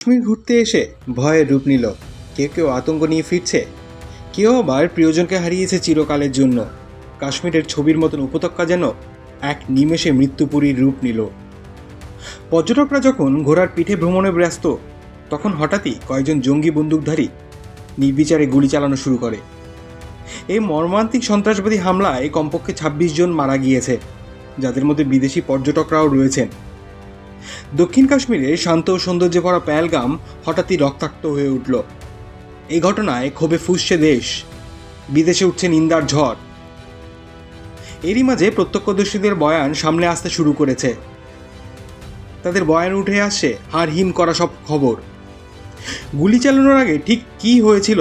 কাশ্মীর ঘুরতে এসে ভয়ের রূপ নিল। কেউ কেউ আতঙ্ক নিয়ে ফিরছে। কেউ আবার প্রিয়জনকে হারিয়েছে চিরকালের জন্য। কাশ্মীরের ছবির মতন উপত্যকা যেন এক নিমেষে মৃত্যুপুরীর রূপ নিল। পর্যটকরা যখন ঘোড়ার পিঠে ভ্রমণে ব্যস্ত, তখন হঠাৎই কয়েকজন জঙ্গি বন্দুকধারী নির্বিচারে গুলি চালানো শুরু করে। এই মর্মান্তিক সন্ত্রাসবাদী হামলায় কমপক্ষে ছাব্বিশ জন মারা গিয়েছে, যাদের মধ্যে বিদেশি পর্যটকরাও রয়েছেন। দক্ষিণ কাশ্মীরে শান্ত ও সৌন্দর্যে ভরা প্যালগাম হঠাৎই রক্তাক্ত হয়ে উঠল। এই ঘটনায় ক্ষোভে ফুসছে দেশ। বিদেশে উঠছে নিন্দার ঝড়। এরই মাঝে প্রত্যক্ষদর্শীদের বয়ান সামনে আসতে শুরু করেছে। তাদের বয়ান উঠে আসছে হাড় হিম করা সব খবর। গুলি চালানোর আগে ঠিক কি হয়েছিল,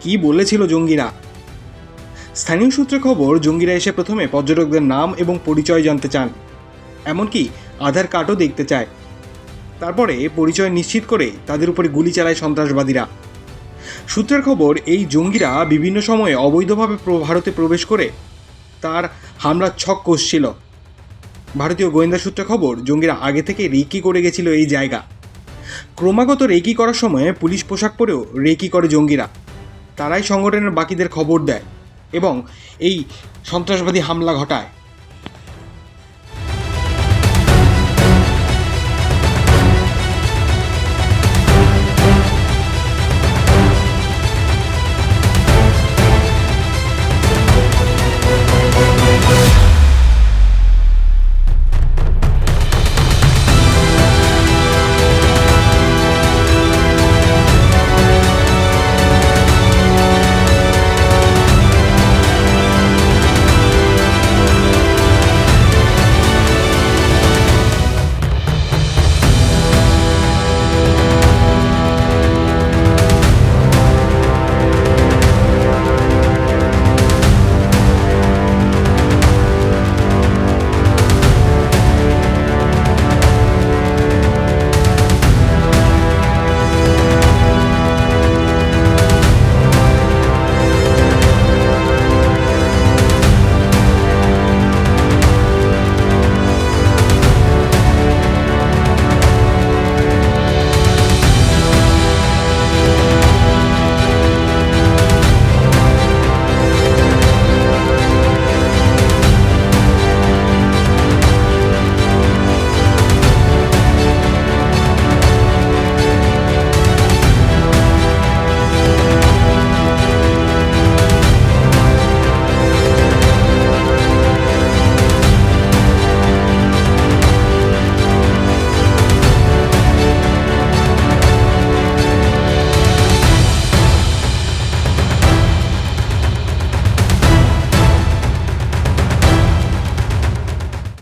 কি বলেছিল জঙ্গিরা? স্থানীয় সূত্রে খবর, জঙ্গিরা এসে প্রথমে পর্যটকদের নাম এবং পরিচয় জানতে চান। এমনকি আধার কার্ডও দেখতে চায়। তারপরে পরিচয় নিশ্চিত করে তাদের উপরে গুলি চালায় সন্ত্রাসবাদীরা। সূত্রের খবর, এই জঙ্গিরা বিভিন্ন সময়ে অবৈধভাবে ভারতে প্রবেশ করে তার হামলার ছক কষছিল। ভারতীয় গোয়েন্দা সূত্রে খবর, জঙ্গিরা আগে থেকে রেকি করে গেছিল এই জায়গা। ক্রমাগত রেকি করার সময় পুলিশ পোশাক পরেও রেকি করে জঙ্গিরা। তারাই সংগঠনের বাকিদের খবর দেয় এবং এই সন্ত্রাসবাদী হামলা ঘটায়।